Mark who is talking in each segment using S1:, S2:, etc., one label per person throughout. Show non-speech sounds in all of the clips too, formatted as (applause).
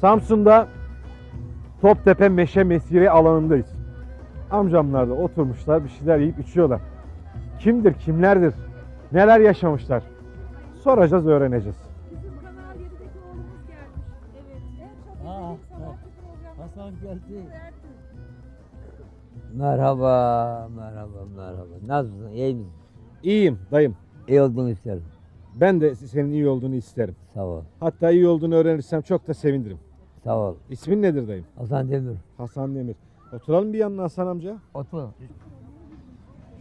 S1: Samsun'da Toptepe Meşe Mesire alanındayız. Amcamlar da oturmuşlar bir şeyler yiyip içiyorlar. Kimdir, kimlerdir, neler yaşamışlar? Soracağız, öğreneceğiz.
S2: Bizim Kanal 7'deki oğlumuz gelmiş. Evet. En
S3: Aa,
S2: çok izlediğim sabahki program.
S3: Hasan geldi. Merhaba, merhaba, merhaba. Nasılsın, iyi misin?
S1: İyiyim dayım.
S3: İyi olduğunu isterim.
S1: Ben de senin iyi olduğunu isterim.
S3: Sağ ol,
S1: Hatta iyi olduğunu öğrenirsem çok da sevinirim.
S3: Sağ ol.
S1: İsmin nedir dayım?
S3: Hasan Demir.
S1: Hasan Demir. Oturalım bir yanına Hasan amca.
S3: Otur.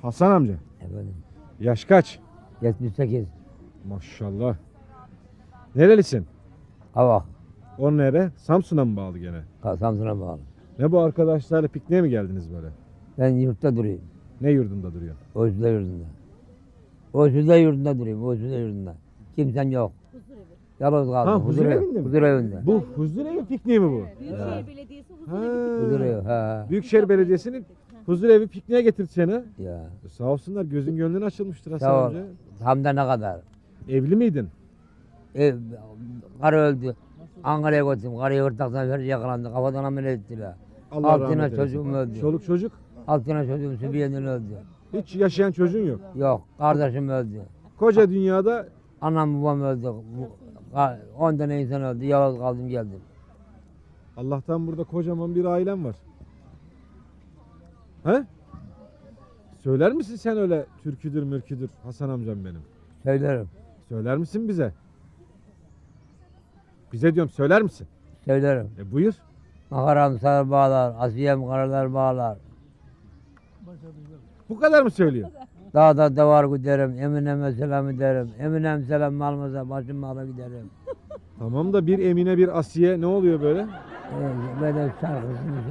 S1: Hasan amca.
S3: Efendim,
S1: Yaş kaç?
S3: 78.
S1: Maşallah. Nerelisin?
S3: Hava,
S1: O nere? Samsun'a mı bağlı gene?
S3: Ka- Samsun'a bağlı.
S1: Ne bu arkadaşlarla pikniğe mi geldiniz böyle?
S3: Ben yurtta durayım.
S1: Ne yurdunda duruyorsun?
S3: Özüde yurdunda. Özüde yurdunda durayım, Özüde yurdunda. Kimsen yok. Yalnız kaldım.
S1: Ha, huzur
S3: evi-
S1: evinde mi?
S3: Huzur evinde.
S1: Bu huzur evi pikniği mi bu?
S2: Büyükşehir Belediyesi huzur evi.
S3: Huzur evi, ha.
S1: Büyükşehir Belediyesi'nin huzur evi pikniğe getirdi seni.
S3: Ya.
S1: E, Sağ olsunlar gözün gönlün açılmıştır Hasan
S3: Sağ ol.
S1: amca.
S3: Hem de ne kadar.
S1: Evli miydin?
S3: Ev, karı öldü. Ankara'ya götürdüm. Karıyı hırtlaktan felç yakalandı. Kafadan ameliyat ettiler.
S1: Allah
S3: Altına
S1: rahmet eylesin.
S3: çocuğum öldü.
S1: Çoluk çocuk?
S3: Altına çocuğum Sübiye'den öldü.
S1: Hiç yaşayan çocuğun yok.
S3: Yok, kardeşim öldü.
S1: Koca dünyada
S3: Anam babam öldü. Bu- ka- 10 tane insan öldü. Yalnız kaldım geldim.
S1: Allah'tan burada kocaman bir ailem var. He? Söyler misin sen öyle türküdür mürküdür Hasan amcam benim?
S3: Söylerim.
S1: Söyler misin bize? Bize diyorum söyler misin?
S3: Söylerim.
S1: E buyur.
S3: Makaram sarı bağlar, asiyem karalar bağlar.
S1: Bu kadar mı söylüyor?
S3: Dağda davar giderim, Emine'me selam ederim. Eminem selam almasa başım ağrı giderim. (laughs)
S1: Tamam da bir Emine bir Asiye ne oluyor böyle?
S3: Ee, Böyle şarkısını söylüyor.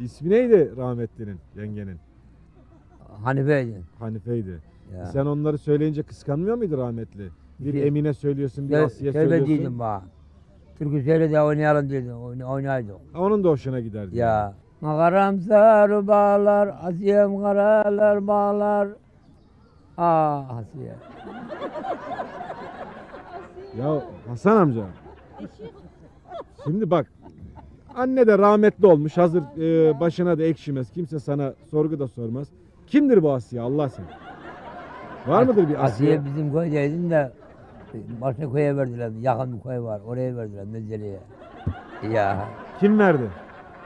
S1: İsmi neydi rahmetlinin, yengenin?
S3: Hanife'ydi.
S1: Hanife'ydi.
S3: Ya.
S1: Sen onları söyleyince kıskanmıyor muydu rahmetli? Bir
S3: Şey-
S1: Emine söylüyorsun, bir
S3: Sö-
S1: Asiye
S3: Söyle
S1: söylüyorsun.
S3: değildim bana. Türkü söyle de oynayalım dedim. Oyna, oynaydık.
S1: Ha, Onun da hoşuna giderdi.
S3: Ya. Makaram sarı bağlar, asiyem karalar bağlar. Ah Asiye.
S1: Ya Hasan amca. Şimdi bak. Anne de rahmetli olmuş. Hazır e, başına da ekşimez. Kimse sana sorgu da sormaz. Kimdir bu Asiye Allah sen? Var mıdır bir Asiye?
S3: Asiye bizim köydeydin de başka köye verdiler. Yakın bir köy var. Oraya verdiler Mezeli'ye. Ya.
S1: Kim verdi?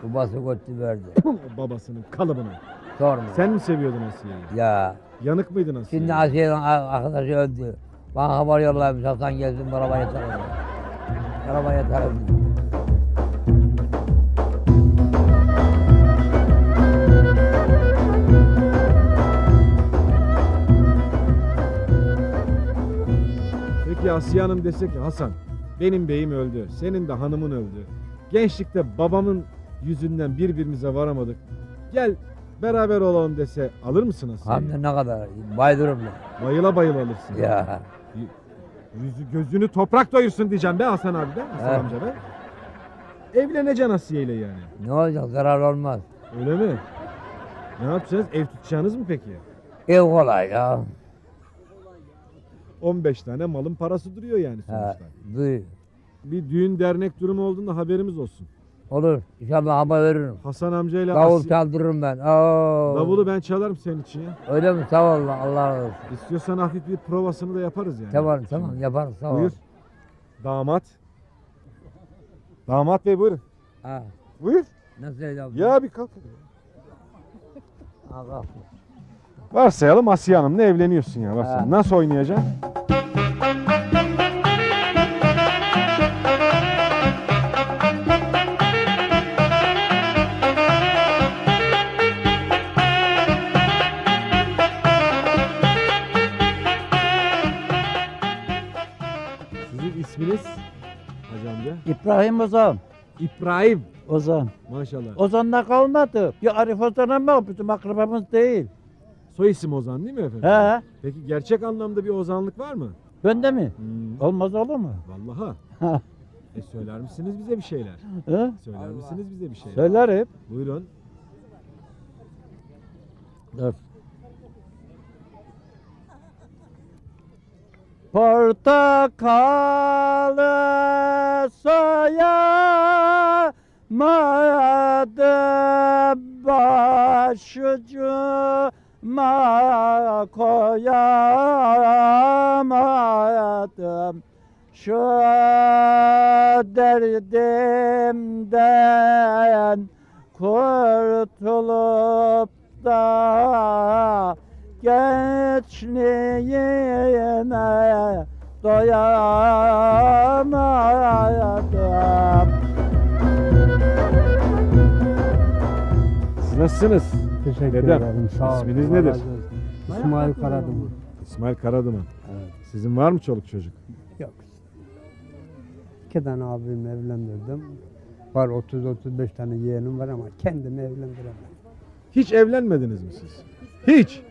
S3: Babası götü verdi.
S1: Babasının kalıbına.
S3: Sorma.
S1: Sen mi seviyordun Asiye'yi?
S3: Ya.
S1: Yanık mıydın Asiye'ye?
S3: Şimdi Asiye'nin arkadaşı öldü. Bana haber yollamış. Hasan gelsin arabaya tarafı. Arabaya tarafı.
S1: Peki Asiye Hanım dese ki Hasan benim beyim öldü. Senin de hanımın öldü. Gençlikte babamın yüzünden birbirimize varamadık. Gel beraber olalım dese alır mısın Asiye'yi?
S3: Hem de ne kadar. Baydırım ben.
S1: Bayıla bayıla alırsın.
S3: Ya.
S1: Yüzü gözünü toprak doyursun diyeceğim be Hasan abi be. Hasan
S3: Evet.
S1: amca be. Evleneceksin Asiye ile yani.
S3: Ne olacak? Zarar olmaz.
S1: Öyle mi? Ne yapacaksınız? Ev tutacaksınız mı peki?
S3: Ev kolay ya.
S1: 15 tane malın parası duruyor yani
S3: Ha,
S1: sonuçta.
S3: duy.
S1: Bir düğün dernek durumu olduğunda haberimiz olsun.
S3: Olur. İnşallah haber veririm.
S1: Hasan amcayla
S3: Davul
S1: Asiye...
S3: çaldırırım ben. Oo.
S1: Davulu ben çalarım senin için ya.
S3: Öyle mi? Sağ ol. Allah razı olsun.
S1: İstiyorsan hafif bir provasını da yaparız yani.
S3: Tamam tamam yaparız. Sağ ol.
S1: Buyur. Damat. Damat bey buyurun.
S3: Ha.
S1: Buyur.
S3: Nasıl yaptın?
S1: Ya bir kalk.
S3: Allah.
S1: Varsayalım Asiye Hanım'la evleniyorsun ya. Varsayalım.
S3: Ha.
S1: Nasıl oynayacaksın?
S4: İbrahim Ozan.
S1: İbrahim.
S4: Ozan.
S1: Maşallah.
S4: Ozan'da kalmadı. Bir Arif Ozan ama bizim akrabamız değil.
S1: Soy isim Ozan değil mi efendim?
S4: He.
S1: Peki gerçek anlamda bir ozanlık var mı?
S4: Bende mi?
S1: Hmm.
S4: Olmaz olur mu?
S1: Vallaha.
S4: Ha.
S1: E söyler misiniz bize bir şeyler?
S4: He?
S1: Söyler misiniz bize bir şeyler?
S4: Söylerim.
S1: Buyurun.
S4: Dur. Portakalı soyamadım başucuma koyamadım şu derdimden kurtulup da gençliğime doyamadım.
S1: Siz nasılsınız?
S5: Teşekkür
S1: Dedem,
S5: ederim. Sağ olun.
S1: isminiz
S5: Allah
S1: nedir?
S5: İsmail Karaduman.
S1: İsmail Karaduman.
S5: Evet.
S1: Sizin var mı çoluk çocuk?
S5: Yok. İki tane abimi evlendirdim. Var 30-35 tane yeğenim var ama kendimi evlendiremedim.
S1: Hiç evlenmediniz mi siz? Hiç.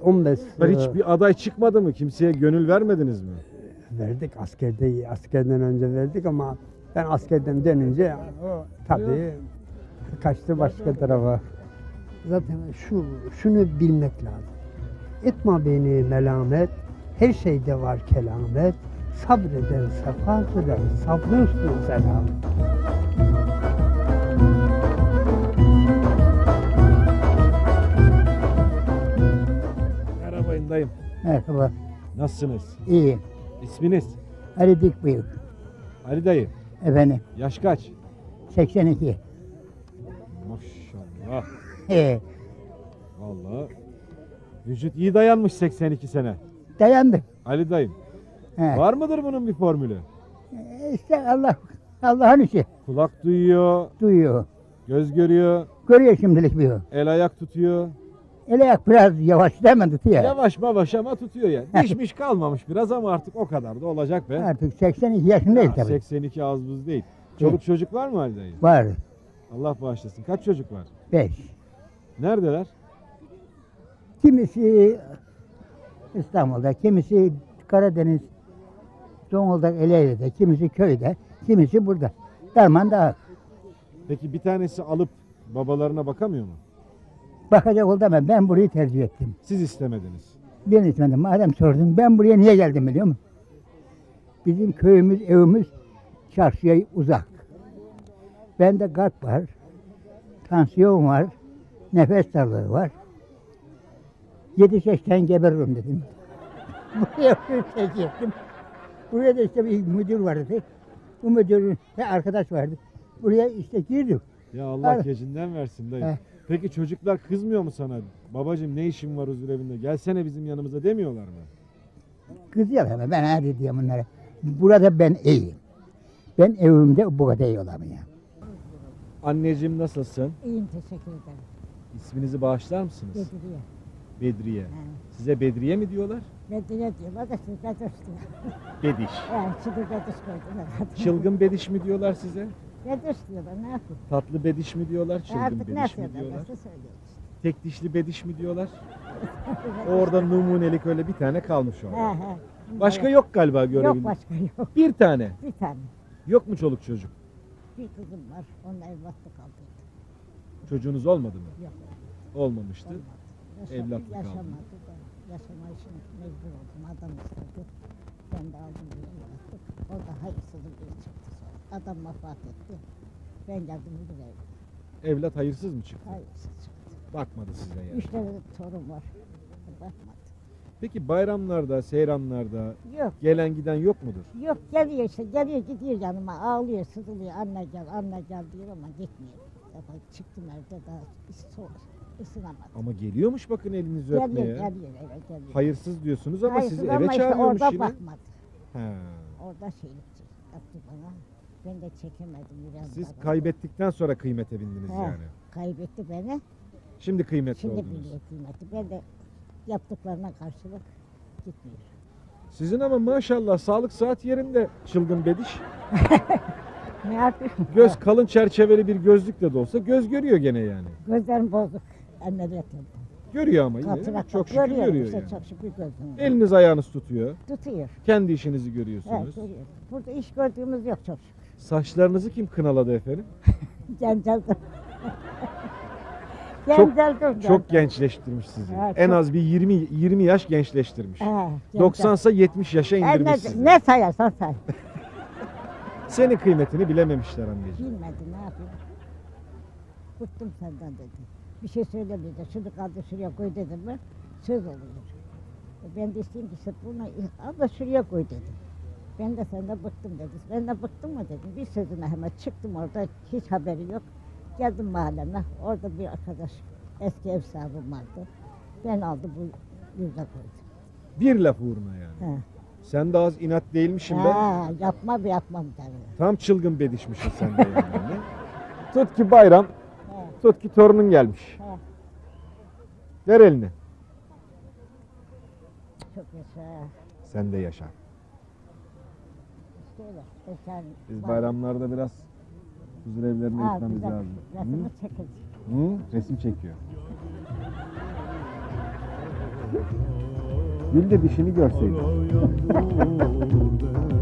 S5: 15
S1: Ben
S5: e,
S1: hiç bir aday çıkmadı mı? Kimseye gönül vermediniz mi?
S5: verdik askerde askerden önce verdik ama ben askerden dönünce o tabii kaçtı başka tarafa. Zaten şu şunu bilmek lazım. Etme beni melamet, her şeyde var kelamet. Sabreden sefa sürer, sabrın üstüne selam.
S1: Dayım.
S6: Merhaba,
S1: Nasılsınız?
S6: iyi.
S1: İsminiz?
S6: Ali Dikbıyık,
S1: Ali dayı.
S6: efendim,
S1: Yaş kaç?
S6: 82.
S1: Maşallah.
S6: Ee,
S1: Vallahi vücut iyi dayanmış 82 sene.
S6: dayandık.
S1: Ali dayım.
S6: He.
S1: Var mıdır bunun bir formülü?
S6: Ee, İşte Allah, Allah'ın işi.
S1: Kulak duyuyor,
S6: Duyuyor.
S1: göz görüyor,
S6: Görüyor şimdilik bir o.
S1: el ayak tutuyor.
S6: Ele ayak biraz yavaş mi tutuyor?
S1: Yavaş mavaş ama tutuyor ya. Dişmiş kalmamış biraz ama artık o kadar da olacak be.
S6: Artık 82 yaşındayız
S1: Ha,
S6: tabii.
S1: 82 az buz değil. Çoluk çocuk var mı Ali dayı?
S6: Var.
S1: Allah bağışlasın. Kaç çocuk var?
S6: 5.
S1: Neredeler?
S6: Kimisi İstanbul'da, kimisi Karadeniz, Zonguldak, Ereğli'de, kimisi köyde, kimisi burada. Derman da
S1: Peki bir tanesi alıp babalarına bakamıyor mu?
S6: Bakacak oldu ama ben burayı tercih ettim.
S1: Siz istemediniz.
S6: Ben ismedim. Madem sordun ben buraya niye geldim biliyor musun? Bizim köyümüz, evimiz çarşıya uzak. Bende kalp var, tansiyon var, nefes darlığı var. Yedi seksen geberirim dedim. (laughs) buraya tercih ettim. Buraya da işte bir müdür vardı. Bu müdürün bir arkadaş vardı. Buraya işte girdik.
S1: Ya Allah
S6: Evet.
S1: gecinden versin dayı.
S6: Heh.
S1: Peki çocuklar kızmıyor mu sana? Babacım ne işin var huzur evinde? Gelsene bizim yanımıza demiyorlar mı?
S6: Kızıyor ama ben hadi diyorum onlara. Burada ben iyiyim. Ben evimde bu kadar iyi olamıyorum.
S1: Anneciğim nasılsın?
S2: İyiyim teşekkür ederim.
S1: İsminizi bağışlar mısınız?
S2: Bedriye.
S1: Bedriye.
S2: He.
S1: Size Bedriye mi diyorlar?
S2: Bedriye diyorlar da siz Bedriş diyor.
S1: Bediş.
S2: Yani şimdi Bedriş koydular.
S1: Çılgın Bediş mi diyorlar size?
S2: Bedriş diyorlar ne yapayım?
S1: Tatlı Bediş mi diyorlar? Çılgın
S2: Artık
S1: Bediş mi
S2: yapıyorlar?
S1: diyorlar?
S2: Nasıl söylüyoruz?
S1: Tek dişli Bediş mi diyorlar? (laughs) Orada numunelik öyle bir tane kalmış
S2: He
S1: orada.
S2: he.
S1: Başka yok galiba
S2: Yok
S1: görebildiğim.
S2: başka yok.
S1: Bir tane.
S2: Bir tane.
S1: Yok mu çoluk çocuk?
S2: Bir kızım var. Onunla evlatlık aldım.
S1: Çocuğunuz olmadı mı?
S2: Yok.
S1: Olmamıştı.
S2: Olmadı. Yaşa-
S1: Evlatlık aldın.
S2: Yaşamadı da. Yaşama için mecbur oldum. Adam istedi. Ben de aldım bir evlatlık. O da hayırsız bir çıktı sonra. Adam vefat etti. Ben geldim bu evde.
S1: Evlat hayırsız mı çıktı?
S2: Hayırsız çıktı.
S1: Bakmadı size yani.
S2: Üç tane torun var. Bakmadı.
S1: Peki bayramlarda, seyranlarda
S2: Yok.
S1: gelen giden yok mudur?
S2: Yok geliyor işte geliyor gidiyor yanıma ağlıyor sızlıyor anne gel anne gel diyor ama gitmiyor. Defa çıktım evde daha so ısınamadım.
S1: Ama geliyormuş bakın elinizi
S2: Geliyor
S1: öpmeye.
S2: geliyor eve geliyor.
S1: Hayırsız diyorsunuz ama
S2: Hayırsız
S1: sizi
S2: ama
S1: eve
S2: işte
S1: çağırıyormuş
S2: orada
S1: yine.
S2: bakmadı.
S1: He.
S2: Orada şeylikçi yaptı bana. Ben de çekemedim biraz.
S1: Siz
S2: daha.
S1: kaybettikten sonra kıymete bindiniz
S2: He,
S1: yani.
S2: Kaybetti beni.
S1: Şimdi kıymetli
S2: Şimdi
S1: oldunuz.
S2: biliyor kıymeti. Ben de yaptıklarına karşılık gitmiyor.
S1: Sizin ama maşallah sağlık saat yerinde çılgın bediş. (laughs)
S2: Ne yapayım?
S1: Göz kalın çerçeveli bir gözlükle de olsa göz görüyor gene yani.
S2: Gözlerim bozuk. Ameliyat yaptım.
S1: Görüyor ama yine.
S2: Katarak
S1: Çok şükür görüyor
S2: işte
S1: yani.
S2: çok şükür gözüm.
S1: Eliniz ayağınız tutuyor.
S2: Tutuyor.
S1: Kendi işinizi
S2: Evet,
S1: görüyorsunuz.
S2: görüyorum. Burada iş gördüğümüz yok çok şükür.
S1: Saçlarınızı kim kınaladı efendim? (laughs)
S2: Cancaldım. Genceldim (laughs)
S1: Çok gençleştirmiş sizi.
S2: Ha,
S1: en
S2: çok-
S1: az bir 20 20 yaş gençleştirmiş.
S2: He,
S1: 90 ise 70 yaşa
S2: E,
S1: indirmiş
S2: ne,
S1: sizi.
S2: ne sayarsan say. (laughs)
S1: Senin kıymetini bilememişler anneciğim.
S2: Bilmedi ne yapayım. Bıktım senden dedi. Bir şey söylemeyecek. Şunu kaldır şuraya koy dedim mi söz oluyor. E ben de isteyeyim ki sırf bunu al da şuraya koy dedim. Ben de senden bıktım dedi. Ben de bıktım mı dedim. Bir sözüne hemen çıktım orada hiç haberi yok. Geldim mahalleme. Orada bir arkadaş eski ev sahibim vardı. Ben aldım bu yüze koydum.
S1: Bir laf uğruna yani.
S2: He.
S1: Sen de az inat değilmişim ben.
S2: Ha, yapmam yapmam derdi.
S1: Tam çılgın bedişmişsin sen de yani. (laughs) Tut ki bayram, tut ki torunun gelmiş.
S2: he.
S1: Ver elini.
S2: Çok yaşa.
S1: Sen de yaşa.
S2: İşte öyle. Geçen
S1: Biz
S2: bay-
S1: bayramlarda biraz huzur evlerine
S2: Ha,
S1: gitmemiz
S2: güzel.
S1: lazım.
S2: Resmi çekici.
S1: Hı? Hı? Resim çekiyor. Gül de dişini görseydin.
S7: Yari (laughs)